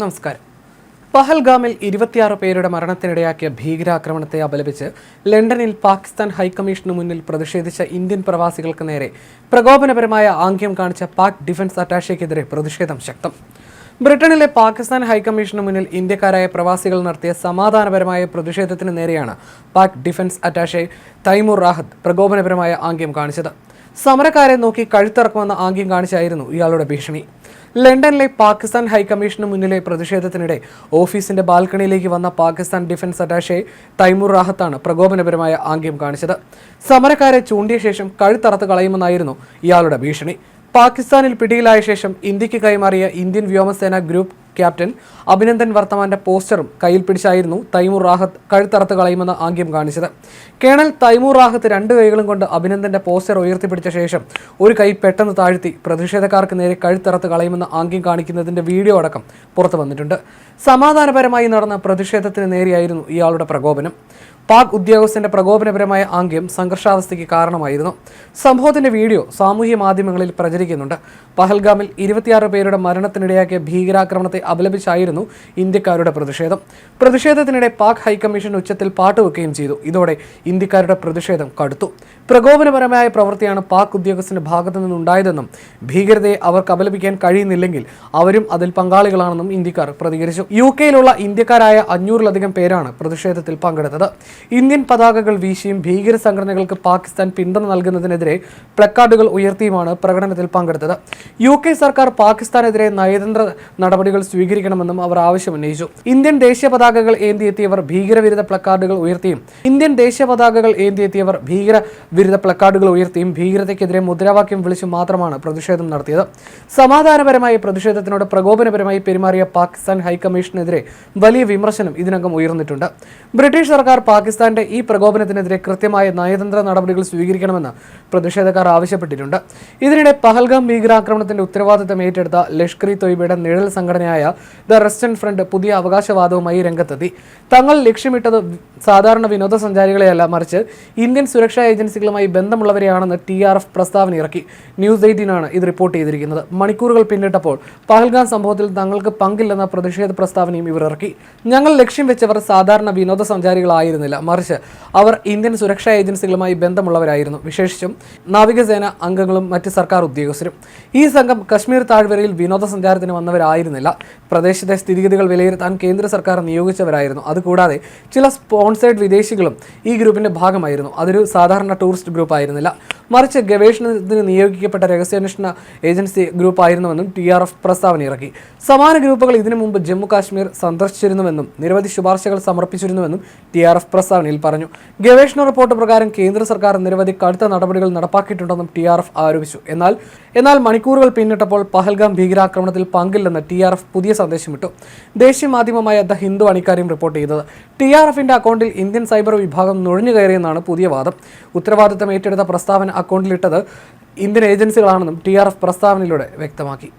നമസ്കാരം. പഹൽഗാമിൽ ഇരുപത്തിയാറ് പേരുടെ മരണത്തിനിടയാക്കിയ ഭീകരാക്രമണത്തെ അപലപിച്ച് ലണ്ടനിൽ പാകിസ്ഥാൻ ഹൈക്കമ്മീഷനു മുന്നിൽ പ്രതിഷേധിച്ച ഇന്ത്യൻ പ്രവാസികൾക്ക് നേരെ പ്രകോപനപരമായ ആംഗ്യം കാണിച്ച പാക് ഡിഫൻസ് അറ്റാഷയ്ക്കെതിരെ പ്രതിഷേധം ശക്തം. ബ്രിട്ടനിലെ പാകിസ്ഥാൻ ഹൈക്കമ്മീഷന് മുന്നിൽ ഇന്ത്യക്കാരായ പ്രവാസികൾ നടത്തിയ സമാധാനപരമായ പ്രതിഷേധത്തിന് നേരെയാണ് പാക് ഡിഫൻസ് അറ്റാഷെ തൈമൂർ റാഹത്ത് പ്രകോപനപരമായ ആംഗ്യം കാണിച്ചത്. സമരക്കാരെ നോക്കി കഴുത്തിറക്കുമെന്ന ആംഗ്യം കാണിച്ചായിരുന്നു ഇയാളുടെ ഭീഷണി. ലണ്ടനിലെ പാകിസ്ഥാൻ ഹൈക്കമ്മീഷന് മുന്നിലെ പ്രതിഷേധത്തിനിടെ ഓഫീസിന്റെ ബാൽക്കണിയിലേക്ക് വന്ന പാകിസ്ഥാൻ ഡിഫൻസ് അറ്റാഷെ തൈമൂർ റാഹത്താണ് പ്രകോപനപരമായ ആംഗ്യം കാണിച്ചത്. സമരക്കാരെ ചൂണ്ടിയ ശേഷം കഴുത്തറത്ത് കളയുമെന്നായിരുന്നു ഇയാളുടെ ഭീഷണി. പാകിസ്ഥാനിൽ പിടിയിലായ ശേഷം ഇന്ത്യയ്ക്ക് കൈമാറിയ ഇന്ത്യൻ വ്യോമസേന ഗ്രൂപ്പ് ക്യാപ്റ്റൻ അഭിനന്ദൻ വർത്തമാന്റെ പോസ്റ്ററും കയ്യിൽ പിടിച്ചായിരുന്നു തൈമൂർ റാഹത്ത് കഴുത്തറത്ത് കളയുമെന്ന് ആംഗ്യം കാണിച്ചത്. കേണൽ തൈമൂർ റാഹത്ത് രണ്ട് കൈകളും കൊണ്ട് അഭിനന്ദന്റെ പോസ്റ്റർ ഉയർത്തിപ്പിടിച്ച ശേഷം ഒരു കൈ പെട്ടെന്ന് താഴ്ത്തി പ്രതിഷേധക്കാർക്ക് നേരെ കഴുത്തറത്ത് കളയുമെന്ന ആംഗ്യം കാണിക്കുന്നതിന്റെ വീഡിയോ അടക്കം പുറത്തു വന്നിട്ടുണ്ട്. സമാധാനപരമായി നടന്ന പ്രതിഷേധത്തിന് നേരെയായിരുന്നു ഇയാളുടെ പ്രകോപനം. പാക് ഉദ്യോഗസ്ഥന്റെ പ്രകോപനപരമായ ആംഗ്യം സംഘർഷാവസ്ഥയ്ക്ക് കാരണമായിരുന്നു. സംഭവത്തിന്റെ വീഡിയോ സാമൂഹ്യ മാധ്യമങ്ങളിൽ പ്രചരിക്കുന്നുണ്ട്. പഹൽഗാമിൽ ഇരുപത്തിയാറ് പേരുടെ മരണത്തിനിടയാക്കിയ ഭീകരാക്രമണത്തെ അപലപിച്ചായിരുന്നു ഇന്ത്യക്കാരുടെ പ്രതിഷേധം. പ്രതിഷേധത്തിനിടെ പാക് ഹൈക്കമ്മീഷൻ ഉച്ചത്തിൽ പാട്ടുവെക്കുകയും ചെയ്തു. ഇതോടെ ഇന്ത്യക്കാരുടെ പ്രതിഷേധം കടുത്തു. പ്രകോപനപരമായ പ്രവൃത്തിയാണ് പാക് ഉദ്യോഗസ്ഥന്റെ ഭാഗത്തു നിന്നുണ്ടായതെന്നും ഭീകരതയെ അവർക്ക് അപലപിക്കാൻ കഴിയുന്നില്ലെങ്കിൽ അവരും അതിൽ പങ്കാളികളാണെന്നും ഇന്ത്യക്കാർ പ്രതികരിച്ചു. യു കെയിലുള്ള ഇന്ത്യക്കാരായ അഞ്ഞൂറിലധികം പേരാണ് പ്രതിഷേധത്തിൽ പങ്കെടുത്തത്. ഇന്ത്യൻ പതാകകൾ വീശിയും ഭീകര സംഘടനകൾക്ക് പാകിസ്ഥാൻ പിന്തുണ നൽകുന്നതിനെതിരെ പ്ലക്കാർഡുകൾ ഉയർത്തിയുമാണ് പ്രകടനത്തിൽ പങ്കെടുത്തത്. യു കെ സർക്കാർ പാകിസ്ഥാനെതിരെ നയതന്ത്ര നടപടികൾ സ്വീകരിക്കണമെന്നും അവർ ആവശ്യമുന്നയിച്ചു. ഇന്ത്യൻ ദേശീയ പതാകകൾ ഏന്തിയെത്തിയവർ ഭീകരവിരുദ്ധ പ്ലക്കാർഡുകൾ ഉയർത്തിയും ഇന്ത്യൻ ദേശീയ പതാകകൾ ഏന്തിയെത്തിയവർ ഭീകര വിരുദ്ധ പ്ലക്കാർഡുകൾ ഉയർത്തിയും ഭീകരതയ്ക്കെതിരെ മുദ്രാവാക്യം വിളിച്ചു മാത്രമാണ് പ്രതിഷേധം നടത്തിയത്. സമാധാനപരമായ പ്രതിഷേധത്തിനോട് പ്രകോപനപരമായി പെരുമാറിയ പാകിസ്ഥാൻ ഹൈക്കമ്മീഷനെതിരെ വലിയ വിമർശനം ഇതിനകം ഉയർന്നിട്ടുണ്ട്. ബ്രിട്ടീഷ് സർക്കാർ പാകിസ്ഥാന്റെ ഈ പ്രകോപനത്തിനെതിരെ കൃത്യമായ നയതന്ത്ര നടപടികൾ സ്വീകരിക്കണമെന്ന് പ്രതിഷേധക്കാർ ആവശ്യപ്പെട്ടിട്ടുണ്ട്. ഇതിനിടെ പഹൽഗാം ഭീകരാക്രമണത്തിന്റെ ഉത്തരവാദിത്തം ഏറ്റെടുത്ത ലഷ്കർ ഇ തൊയ്ബയുടെ നിഴൽ സംഘടനയായ ദ റെസ്റ്റൻ ഫ്രണ്ട് പുതിയ അവകാശവാദവുമായി രംഗത്തെത്തി. തങ്ങൾ ലക്ഷ്യമിട്ടത് സാധാരണ വിനോദസഞ്ചാരികളെയല്ല മറിച്ച് ഇന്ത്യൻ സുരക്ഷാ ഏജൻസികളുമായി ബന്ധമുള്ളവരെയാണെന്ന് ടി ആർ എഫ് പ്രസ്താവന ഇറക്കി. ന്യൂസ് എയ്റ്റീനാണ് ഇത് റിപ്പോർട്ട് ചെയ്തിരിക്കുന്നത്. മണിക്കൂറുകൾ പിന്നിട്ടപ്പോൾ പഹൽഗാം സംഭവത്തിൽ തങ്ങൾക്ക് പങ്കില്ലെന്ന പ്രതിഷേധ പ്രസ്താവനയും ഇവർ ഇറക്കി. ഞങ്ങൾ ലക്ഷ്യം വെച്ചവർ സാധാരണ വിനോദസഞ്ചാരികളായിരുന്നില്ല. മറിച്ച് അവർ ഇന്ത്യൻ സുരക്ഷാ ഏജൻസികളുമായി ബന്ധമുള്ളവരായിരുന്നു. വിശേഷിച്ചും നാവികസേന അംഗങ്ങളും മറ്റ് സർക്കാർ ഉദ്യോഗസ്ഥരും. ഈ സംഘം കശ്മീർ താഴ്വരയിൽ വിനോദസഞ്ചാരത്തിന് വന്നവരായിരുന്നില്ല. പ്രദേശത്തെ സ്ഥിതിഗതികൾ വിലയിരുത്താൻ കേന്ദ്ര സർക്കാർ നിയോഗിച്ചവരായിരുന്നു. അതുകൂടാതെ ചില സ്പോൺസേഡ് വിദേശികളും ഈ ഗ്രൂപ്പിന്റെ ഭാഗമായിരുന്നു. അതൊരു സാധാരണ ടൂറിസ്റ്റ് ഗ്രൂപ്പ് ആയിരുന്നില്ല മറിച്ച് ഗവേഷണത്തിന് നിയോഗിക്കപ്പെട്ട രഹസ്യാന്വേഷണ ഏജൻസി ഗ്രൂപ്പ് ആയിരുന്നുവെന്നും ടി ആർ എഫ് പ്രസ്താവന ഇറക്കി. സമാന ഗ്രൂപ്പുകൾ ഇതിനു മുമ്പ് ജമ്മു കാശ്മീർ സന്ദർശിച്ചിരുന്നുവെന്നും നിരവധി ശുപാർശകൾ സമർപ്പിച്ചിരുന്നുവെന്നും ടി ആർ എഫ് പ്രസ്താവനയിൽ പറഞ്ഞു. ഗവേഷണ റിപ്പോർട്ട് പ്രകാരം കേന്ദ്ര സർക്കാർ നിരവധി കടുത്ത നടപടികൾ നടപ്പാക്കിയിട്ടുണ്ടെന്നും ടി ആർ എഫ് ആരോപിച്ചു. എന്നാൽ എന്നാൽ മണിക്കൂറുകൾ പിന്നിട്ടപ്പോൾ പഹൽഗാം ഭീകരാക്രമണത്തിൽ പങ്കില്ലെന്ന് ടി ആർ എഫ് പുതിയ ദേശീയ മാധ്യമമായ ദ ഹിന്ദു അണിക്കാര്യം റിപ്പോർട്ട് ചെയ്തത്. ടി ആർ എഫിന്റെ അക്കൗണ്ടിൽ ഇന്ത്യൻ സൈബർ വിഭാഗം നുഴഞ്ഞു കയറിയെന്നാണ് പുതിയ വാദം. ഉത്തരവാദിത്തം ഏറ്റെടുത്ത പ്രസ്താവന അക്കൗണ്ടിലിട്ടത് ഇന്ത്യൻ ഏജൻസികളാണെന്നും ടി ആർ എഫ് പ്രസ്താവനയിലൂടെ വ്യക്തമാക്കി.